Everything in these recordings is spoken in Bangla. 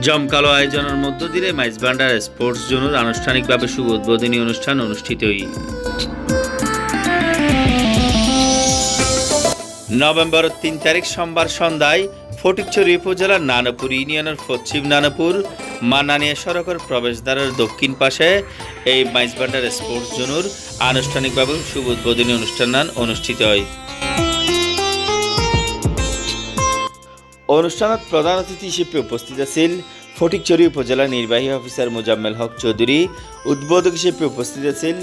জমকালো আয়োজনের মধ্য দিয়ে মাইজ ভান্ডার স্পোর্টস জোনের আনুষ্ঠানিকভাবে শুভ উদ্বোধনী অনুষ্ঠান অনুষ্ঠিত হই। নভেম্বরের তিন তারিখ সোমবার সন্ধ্যায় ফটিকছড়ি উপজেলার নানাপুর ইউনিয়নের পশ্চিম নানাপুর মানানিয়া সড়কের প্রবেশদ্বারের দক্ষিণ পাশে এই মাইজ ভান্ডার স্পোর্টস জোনের আনুষ্ঠানিকভাবে শুভ উদ্বোধনী অনুষ্ঠান অনুষ্ঠিত হয়। অনুষ্ঠানত প্রধান অতিথি হিসেবে উপস্থিত আছিল ফটিকচুরি উপজেলা নির্বাহী অফিসার মোজাম্মেল হক চৌধুরী উদ্বোধক হিসেবে উপস্থিত আছিল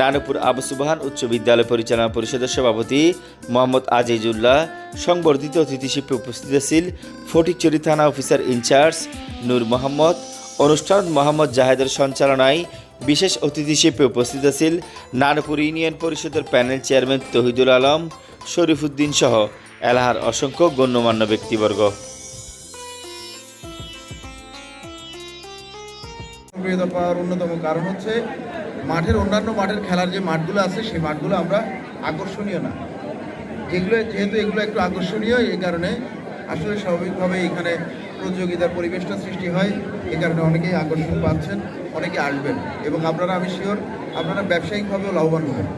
নানপুর আবু সুবাহান উচ্চ বিদ্যালয় পরিচালনা পরিষদের সভাপতি মোহাম্মদ আজিজুল্লাহ। সংবর্ধিত অতিথি হিসেবে উপস্থিত আছিল ফটিকচুরি থানা অফিসার ইনচার্জ নূর মোহাম্মদ। অনুষ্ঠান মোহাম্মদ জাহেদের সঞ্চালনায় বিশেষ অতিথি হিসেবে উপস্থিত আছিল নানপুর ইউনিয়ন পরিষদের প্যানেল চেয়ারম্যান তহিদুল আলম, শরীফুদ্দিন সহ এলাহার অসংখ্য গণ্যমান্য ব্যক্তিবর্গ। জনপ্রিয়তা পাওয়ার অন্যতম কারণ হচ্ছে মাঠের অন্যান্য মাঠের খেলার যে মাঠগুলো আছে, সেই মাঠগুলো আমরা আকর্ষণীয় না। যেগুলো, যেহেতু এগুলো একটু আকর্ষণীয়, এই কারণে আসলে স্বাভাবিকভাবে এখানে প্রতিযোগিতার পরিবেশটা সৃষ্টি হয়। এই কারণে অনেকেই আকর্ষণ পাচ্ছেন, অনেকে আসবেন। এবং আপনারা, আমি শিওর আপনারা ব্যবসায়িকভাবেও লাভবান হবেন।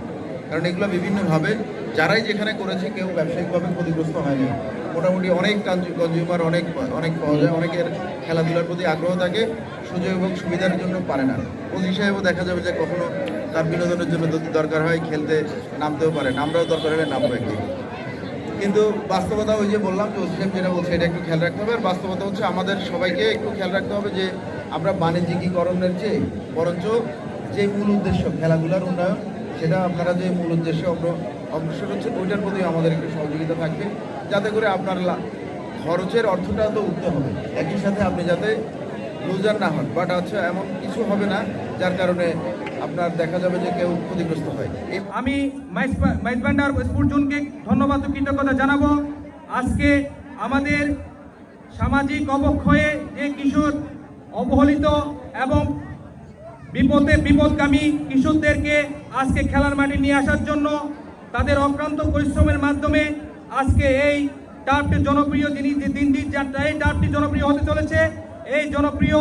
কারণ এগুলো বিভিন্নভাবে যারাই যেখানে করেছে কেউ ব্যবসায়িকভাবে ক্ষতিগ্রস্ত হয়নি। মোটামুটি অনেক কনজিউমার অনেক অনেক পাওয়া যায়, অনেকের খেলাধুলার প্রতি আগ্রহ থাকে, সুযোগ এবং সুবিধার জন্য পারে না। কোচ হিসাবেও দেখা যাবে যে কখনো তার বিনোদনের জন্য যদি দরকার হয় খেলতে নামতেও পারেন আমরাও দরকার হলে নামবো একদিন। কিন্তু বাস্তবতা ওই যে বললাম যে ওসিএম যেটা বলছে, এটা একটু খেয়াল রাখতে হবে। আর বাস্তবতা হচ্ছে আমাদের সবাইকে একটু খেয়াল রাখতে হবে যে আমরা বাণিজ্যিকীকরণের চেয়ে বরঞ্চ যে মূল উদ্দেশ্য খেলাধুলার উন্নয়ন সেটা আপনারা যে মূল উদ্দেশ্যে অগ্র- অগ্রসর হচ্ছে ওইটার প্রতি আমাদের একটু সহযোগিতা থাকবে। যাতে করে আপনার খরচের অর্থটা তো উঠতে হবে। একই সাথে আপনি যাতে লুজার না হন। বাট হচ্ছে এমন কিছু হবে না, যার কারণে আপনার দেখা যাবে যে কেউ ক্ষতিগ্রস্ত হয়। আমি মাইজ ভান্ডার স্পোর্ট জোনকে ধন্যবাদ ও কৃতজ্ঞতা জানাব। আজকে আমাদের সামাজিক অবক্ষয়ে যে কিশোর অবহেলিত এবং বিপদে বিপদগামী কিশোরদেরকে আজকে খেলার মাঠে নিয়ে আসার জন্য তাদের অক্রান্ত পরিশ্রমের মাধ্যমে আজকে এই টার্ফটি জনপ্রিয় যিনি যে দিন দিন যাত্রা এই টার্ফটি জনপ্রিয় হতে চলেছে, এই জনপ্রিয়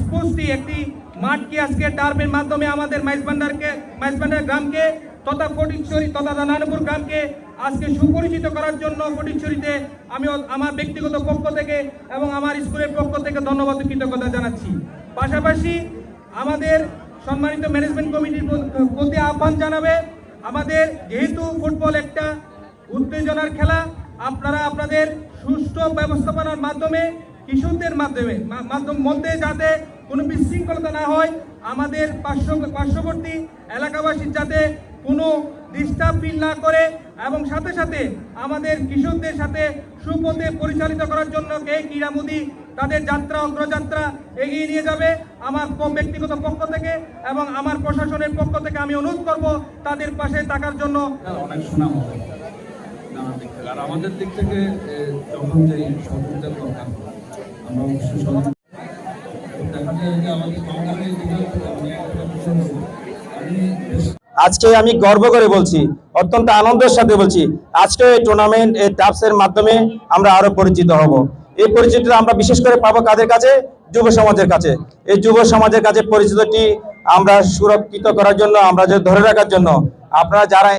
স্পোর্টসটি একটি মাঠকে আজকে টার্ফের মাধ্যমে আমাদের মাইজবান্ডারকে মাইজবান্ডার গ্রামকে তথা ফটিকছড়ি তথা নানপুর গ্রামকে আজকে সুপরিচিত করার জন্য ফটিকছড়িতে আমি আমার ব্যক্তিগত পক্ষ থেকে এবং আমার স্কুলের পক্ষ থেকে ধন্যবাদ কৃতজ্ঞতা জানাচ্ছি। পাশাপাশি আমাদের সম্মানিত ম্যানেজমেন্ট কমিটির প্র- প্রতি আহ্বান জানাবে। আমাদের যেহেতু ফুটবল একটা উত্তেজনার খেলা, আপনারা আপনাদের সুষ্ঠু ব্যবস্থাপনার মাধ্যমে, কিশোরদের মাধ্যমে মাধ্যম মধ্যে যাতে কোনো বিশৃঙ্খলতা না হয়, আমাদের পার্শ্ব পার্শ্ববর্তী এলাকাবাসীর যাতে কোনো ডিস্টার্ব ফিল না করে এবং সাথে সাথে আমাদের কিশোরদের সাথে সুপথে পরিচালিত করার জন্য এই ক্রীড়ামোদী তাদের যাত্রা অগ্রযাত্রা এগিয়ে নিয়ে যাবে। আমার ব্যক্তিগত পক্ষ থেকে এবং আমার প্রশাসনের পক্ষ থেকে আমি অনুরোধ করব তাদের পাশে থাকার জন্য। অনেক সুনাম থেকে। আর আমাদের দিক থেকে যখন যে সহযোগিতার দরকার আমরা অবশ্যই সহযোগিতা দেখা যায় যে আমাদের বাঙালি আমি আজকে আমি গর্ব করে বলছি অত্যন্ত আনন্দের সাথে বলছি আজকে এই টুর্নামেন্ট এই টাপসের মাধ্যমে আমরা আরও পরিচিত হব। এই পরিচিতিটা আমরা বিশেষ করে পাবো কাদের কাছে? যুব সমাজের কাছে। এই যুব সমাজের কাছে পরিচিতটি আমরা সুরক্ষিত করার জন্য, আমরা যে ধরে রাখার জন্য, আপনারা যারা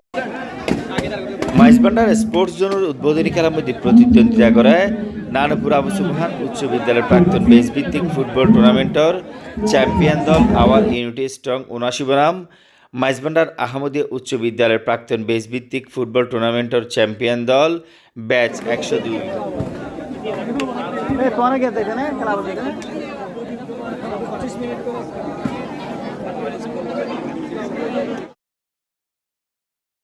মাইজবান্ডার স্পোর্টস জোনের উদ্বোধনী খেলার মধ্যে প্রতিদ্বন্দ্বিতা করে নানপুর আবু সুবহান উচ্চ বিদ্যালয়ের প্রাক্তন বেস ভিত্তিক ফুটবল টুর্নামেন্টর চ্যাম্পিয়ন দল আওয়ার ইউনিটি স্ট্রং উনাশি বনাম। মাইজবান্ডার আহমদিয়া উচ্চ বিদ্যালয়ের প্রাক্তন বেস ভিত্তিক ফুটবল টুর্নামেন্টর চ্যাম্পিয়ন দল ব্যাচ একশো দুই। কনে গেছে এখানে খেলা